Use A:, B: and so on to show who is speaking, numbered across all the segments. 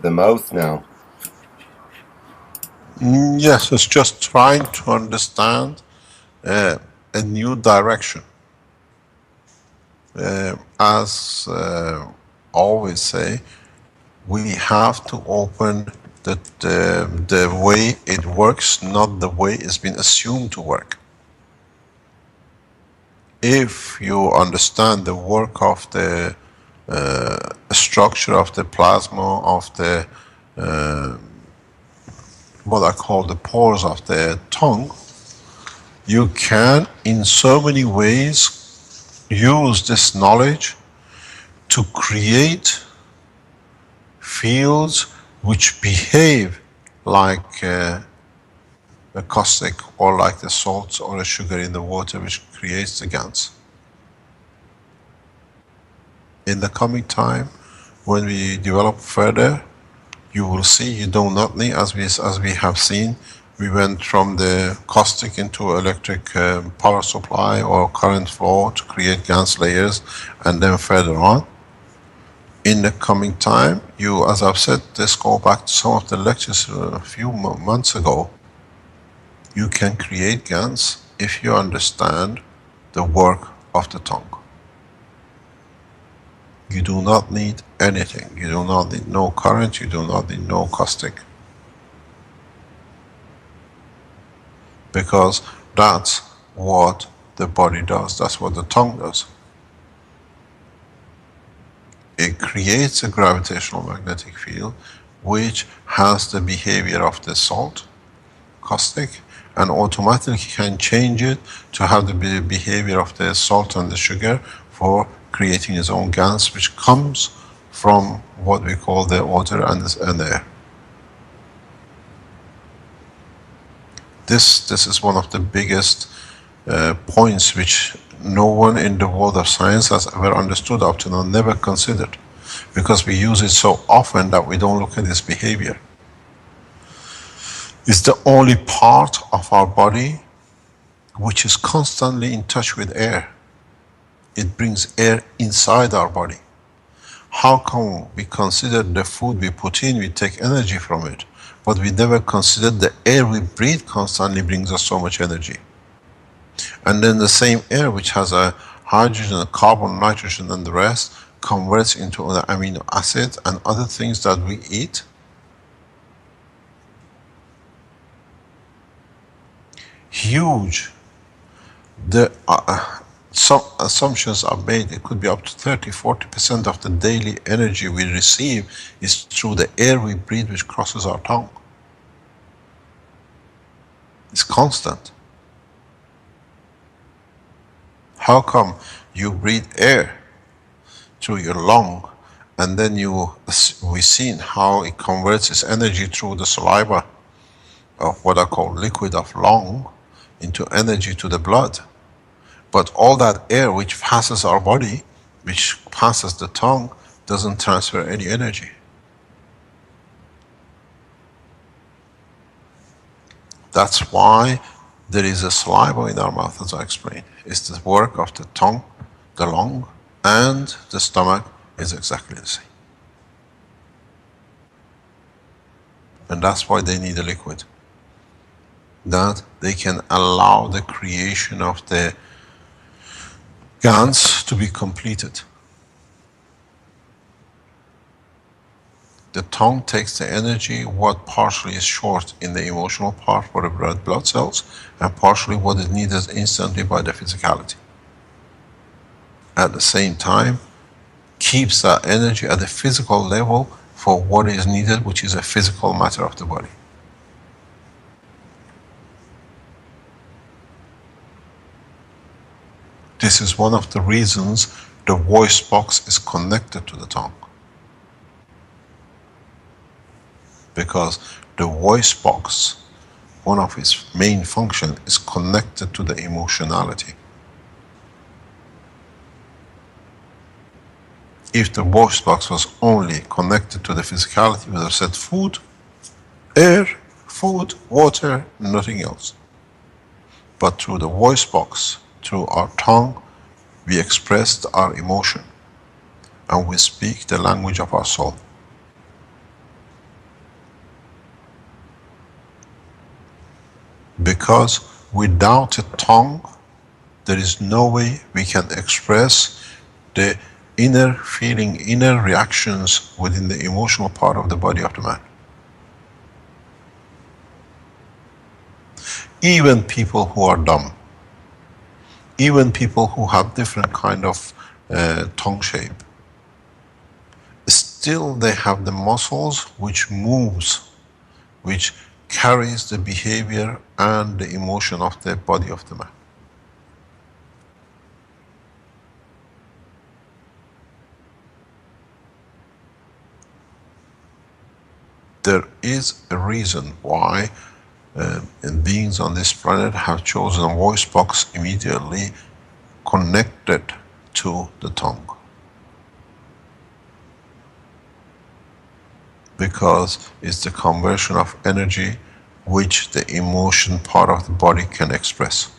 A: the mouth now.
B: Mm, Yes, it's just trying to understand uh, a new direction. Uh, as uh, always say, we have to open the, the way it works, not the way it's been assumed to work. If you understand the work of the uh, structure of the plasma, of the uh, what I call the pores of the tongue, you can in so many ways use this knowledge to create fields which behave like uh, a caustic or like the salts or a sugar in the water which creates the gans. In the coming time, when we develop further, you will see you do not need, as we, as we have seen, we went from the caustic into electric um, power supply or current flow to create GANS layers and then further on. In the coming time, you, as I've said, let's go back to some of the lectures a few mo- months ago. You can create GANS if you understand the work of the tongue. You do not need anything. You do not need no current, you do not need no caustic. Because that's what the body does, that's what the tongue does. It creates a gravitational magnetic field which has the behavior of the salt, caustic, and automatically can change it to have the behavior of the salt and the sugar for creating its own gas, which comes from what we call the water and and air. This, this is one of the biggest uh, points which no one in the world of science has ever understood up to now, never considered. Because we use it so often that we don't look at its behavior. It's the only part of our body which is constantly in touch with air. It brings air inside our body. How come we consider the food we put in, we take energy from it, but we never consider the air we breathe constantly brings us so much energy? And then the same air which has a hydrogen, a carbon, nitrogen, and the rest converts into an amino acid and other things that we eat. Huge. The uh, some assumptions are made. It could be up to 30, 40 percent of the daily energy we receive is through the air we breathe, which crosses our tongue. It's constant. How come you breathe air through your lung and then you, we've seen how it converts its energy through the saliva of what I call liquid of lung into energy to the blood. But all that air which passes our body, which passes the tongue, doesn't transfer any energy. That's why there is a saliva in our mouth, as I explained. It's the work of the tongue, the lung, and the stomach is exactly the same. And that's why they need a liquid. That they can allow the creation of the GANs to be completed. The tongue takes the energy, what partially is short in the emotional part for the red blood cells, and partially what is needed instantly by the physicality. At the same time, keeps that energy at the physical level for what is needed, which is a physical matter of the body. This is one of the reasons the voice box is connected to the tongue. Because the voice box, one of its main function is connected to the emotionality. If the voice box was only connected to the physicality, would have said food, air, food, water, nothing else. But through the voice box, through our tongue, we express our emotion and we speak the language of our soul. Because without a tongue, there is no way we can express the inner feeling, inner reactions within the emotional part of the body of the man. Even people who are dumb, even people who have different kind of uh, tongue shape, still they have the muscles which moves, which carries the behavior and the emotion of the body of the man. There is a reason why uh, beings on this planet have chosen a voice box immediately connected to the tongue. Because it's the conversion of energy which the emotion part of the body can express.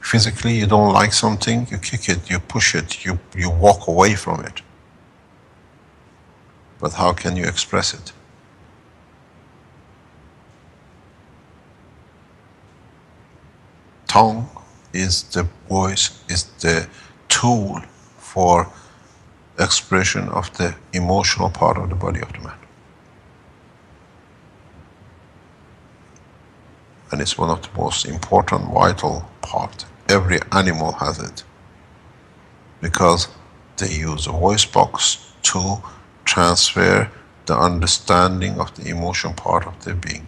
B: Physically you don't like something, you kick it, you push it, you, you walk away from it. But how can you express it? Tongue is the voice, is the tool for expression of the emotional part of the body of the man. And it's one of the most important, vital part. Every animal has it. Because they use a voice box to transfer the understanding of the emotion part of their being.